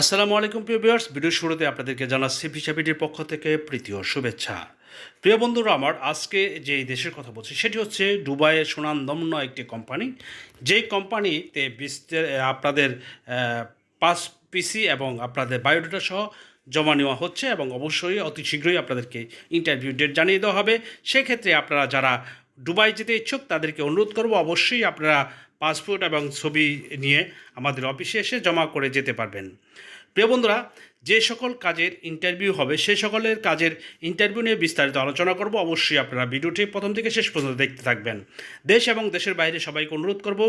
আসসালামু আলাইকুম, প্রিয় ভিউয়ার্স। ভিডিও শুরুতে আপনাদেরকে জানাচ্ছি পিসাপিটির পক্ষ থেকে প্রীতি ও শুভেচ্ছা। প্রিয় বন্ধুরা, আমার আজকে যে দেশের কথা বলছি, সেটি হচ্ছে দুবাইয়ের সুনামধন্য একটি কোম্পানি। যেই কোম্পানিতে বিস্তার আপনাদের পাস পিসি এবং আপনাদের বায়োডাটা সহ জমা নেওয়া হচ্ছে এবং অবশ্যই অতি শীঘ্রই আপনাদেরকে ইন্টারভিউ ডেট জানিয়ে দেওয়া হবে। সেক্ষেত্রে আপনারা যারা দুবাই যেতে ইচ্ছুক, তাদেরকে অনুরোধ করব অবশ্যই আপনারা পাসপোর্ট এবং ছবি নিয়ে আমাদের অফিসে এসে জমা করে যেতে পারবেন। প্রিয় বন্ধুরা, যে সকল কাজের ইন্টারভিউ হবে, সে সকলের কাজের ইন্টারভিউ নিয়ে বিস্তারিত আলোচনা করব। অবশ্যই আপনারা ভিডিওটি প্রথম থেকে শেষ পর্যন্ত দেখতে থাকবেন। দেশ এবং দেশের বাইরে সবাইকে অনুরোধ করব,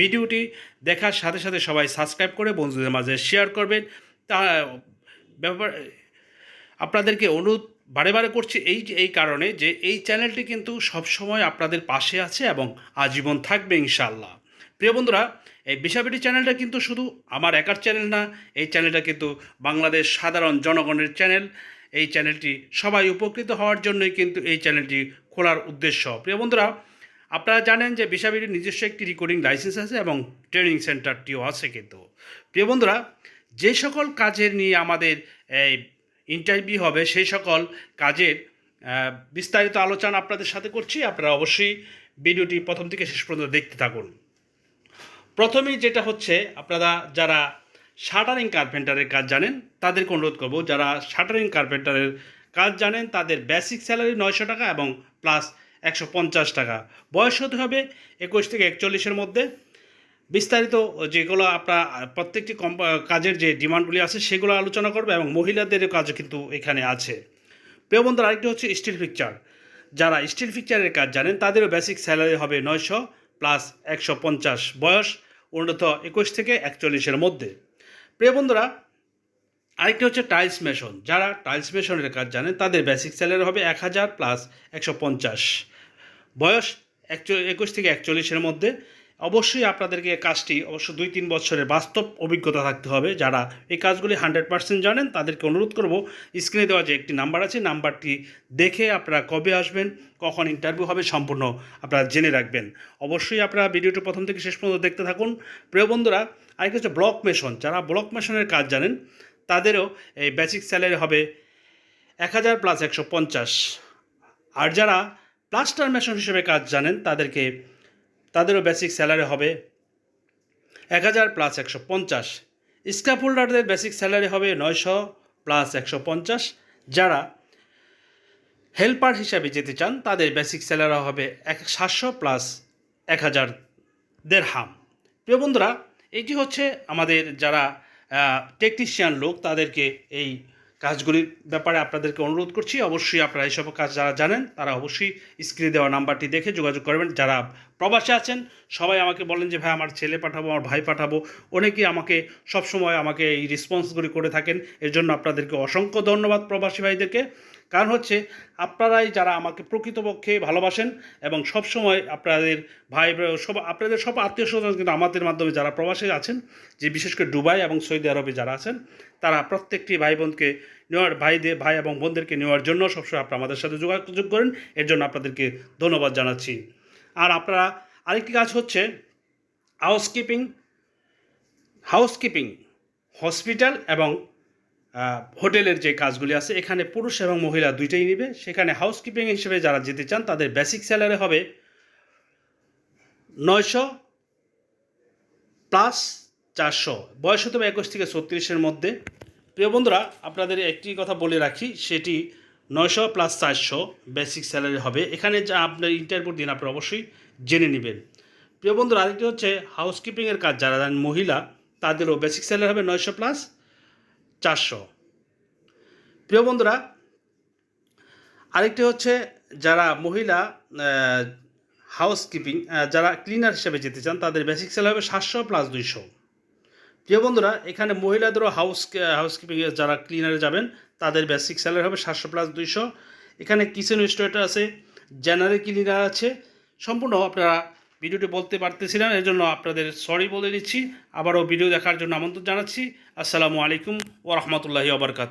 ভিডিওটি দেখার সাথে সাথে সবাই সাবস্ক্রাইব করে বন্ধুদের মাঝে শেয়ার করবেন। তা, ব্যাপার, আপনাদেরকে অনুরোধ বারে বারে করছি এই এই কারণে যে এই চ্যানেলটি কিন্তু সবসময় আপনাদের পাশে আছে এবং আজীবন থাকবে ইনশাল্লাহ প্রিয় বন্ধুরা, এই বিশাবিটি চ্যানেলটা কিন্তু শুধু আমার একার চ্যানেল না, এই চ্যানেলটা কিন্তু বাংলাদেশ সাধারণ জনগণের চ্যানেল। এই চ্যানেলটি সবাই উপকৃত হওয়ার জন্যই কিন্তু এই চ্যানেলটি খোলার উদ্দেশ্য। প্রিয় বন্ধুরা, আপনারা জানেন যে বিশাবিটির নিজস্ব একটি রেকর্ডিং লাইসেন্স আছে এবং ট্রেনিং সেন্টারটিও আছে কিন্তু। প্রিয় বন্ধুরা, যে সকল কাজের নিয়ে আমাদের এই ইন্টারভিউ হবে, সেই সকল কাজের বিস্তারিত আলোচনা আপনাদের সাথে করছি। আপনারা অবশ্যই ভিডিওটি প্রথম থেকে শেষ পর্যন্ত দেখতে থাকুন। প্রথমেই যেটা হচ্ছে, আপনারা যারা শাটারিং কার্পেন্টারের কাজ জানেন, তাদেরকে অনুরোধ করব, যারা শাটারিং কার্পেন্টারের কাজ জানেন, তাদের বেসিক স্যালারি নয়শো টাকা এবং প্লাস একশো পঞ্চাশ টাকা। বয়স হতে হবে একুশ থেকে একচল্লিশের মধ্যে। বিস্তারিত যেগুলো আপনার, প্রত্যেকটি কাজের যে ডিমান্ডগুলি আছে সেগুলো আলোচনা করবে এবং মহিলাদের কাজও কিন্তু এখানে আছে। প্রিয় বন্ধুরা, আরেকটি হচ্ছে স্টিল পিকচার। যারা স্টিল পিকচারের কাজ জানেন, তাদেরও বেসিক স্যালারি হবে নয়শো প্লাস একশো পঞ্চাশ বয়স, উন্নত একুশ থেকে একচল্লিশের মধ্যে। প্রিয় বন্ধুরা, আরেকটি হচ্ছে টাইলস মেশন। যারা টাইলস মেশনের কাজ জানেন, তাদের বেসিক স্যালারি হবে এক হাজার প্লাস একশো পঞ্চাশ বয়স একচল্লিশ একুশ থেকে একচল্লিশের মধ্যে। অবশ্যই আপনাদেরকে কাজটি অবশ্য দুই তিন বছরের বাস্তব অভিজ্ঞতা থাকতে হবে। যারা এই কাজগুলি হান্ড্রেড পার্সেন্ট জানেন, তাদেরকে অনুরোধ করব, স্ক্রিনে দেওয়া যে একটি নাম্বার আছে, নাম্বারটি দেখে আপনারা কবে আসবেন, কখন ইন্টারভিউ হবে সম্পূর্ণ আপনারা জেনে রাখবেন। অবশ্যই আপনারা ভিডিওটি প্রথম থেকে শেষ পর্যন্ত দেখতে থাকুন। প্রিয় বন্ধুরা, আরেকটা হচ্ছে ব্লক মেশন। যারা ব্লক মেশনের কাজ জানেন, তাদেরও এই বেসিক স্যালারি হবে এক হাজার প্লাস একশো পঞ্চাশ। আর যারা প্লাস্টার মেশন হিসেবে কাজ জানেন, তাদেরকে তাদেরও বেসিক স্যালারি হবে এক হাজার প্লাস একশো পঞ্চাশ। স্ক্রাপ হোল্ডারদের বেসিক স্যালারি হবে নয়শো প্লাস একশো পঞ্চাশ। যারা হেল্পার হিসাবে যেতে চান, তাদের বেসিক স্যালারি হবে এক, সাতশো প্লাস এক হাজার দেড় হাম প্রিয় বন্ধুরা, এটি হচ্ছে আমাদের যারা টেকনিশিয়ান লোক, তাদেরকে এই কাজগুলির ব্যাপারে আপনাদেরকে অনুরোধ করছি। অবশ্যই আপনারা এইসব কাজ যারা জানেন, তারা অবশ্যই স্ক্রিনে দেওয়া নাম্বারটি দেখে যোগাযোগ করবেন। যারা প্রবাসে আছেন, সবাই আমাকে বলেন যে, ভাই, আমার ছেলে পাঠাবো, আমার ভাই পাঠাবো। অনেকেই আমাকে সবসময় আমাকে এই রেসপন্সগুলি করে থাকেন। এর জন্য আপনাদেরকে অসংখ্য ধন্যবাদ প্রবাসী ভাইদেরকে। কারণ হচ্ছে, আপনারাই যারা আমাকে প্রকৃতপক্ষে ভালোবাসেন এবং সবসময় আপনাদের ভাই সব, আপনাদের সব আত্মীয় স্বজন কিন্তু আমাদের মাধ্যমে যারা প্রবাসে আছেন, যে বিশেষ করে দুবাই এবং সৌদি আরবে যারা আছেন, তারা প্রত্যেকটি ভাই বোনকে নেওয়ার ভাইদের ভাই এবং বোনদেরকে নেওয়ার জন্য সবসময় আপনারা আমাদের সাথে যোগাযোগ করেন। এর জন্য আপনাদেরকে ধন্যবাদ জানাচ্ছি। আর আপনারা আরেকটি কাজ হচ্ছে হাউসকিপিং হাউসকিপিং হসপিটাল এবং হোটেলের যে কাজগুলি আছে, এখানে পুরুষ এবং মহিলা দুইটাই নেবে। সেখানে হাউসকিপিং হিসেবে যারা যেতে চান, তাদের বেসিক স্যালারি হবে নয়শো প্লাস চারশো। বয়স হতে একুশ থেকে ছত্রিশের মধ্যে। প্রিয় বন্ধুরা, আপনাদের একটি কথা বলে রাখি, সেটি নয়শো প্লাস চারশো বেসিক স্যালারি হবে। এখানে যা আপনার ইন্টারভিউ দিন, আপনারা অবশ্যই জেনে নেবেন। প্রিয় বন্ধুরা, আরেকটি হচ্ছে হাউসকিপিংয়ের কাজ। যারা জানেন মহিলা, তাদেরও বেসিক স্যালারি হবে নয়শো প্লাস চারশো। প্রিয় বন্ধুরা, আরেকটি হচ্ছে যারা মহিলা হাউসকিপিং যারা ক্লিনার হিসেবে যেতে চান, তাদের বেসিক স্যালারি হবে সাতশো প্লাস দুইশো। প্রিয় বন্ধুরা, এখানে মহিলাদেরও হাউস হাউসকিপিংয়ে যারা ক্লিনারে যাবেন, তাদের বেসিক স্যালারি হবে সাতশো প্লাস দুইশো। এখানে কিচেন স্টোরেটার আছে জেনারেল ক্লিনার আছে। সম্পূর্ণ আপনারা ভিডিওটি বলতে পারতেছিলেন এর জন্য আপনাদের সরি বলে দিচ্ছি। আবারও ভিডিও দেখার জন্য আমন্ত্রণ জানাচ্ছি। আসসালামু আলাইকুম ও রহমতুল্লাহি আবরকাত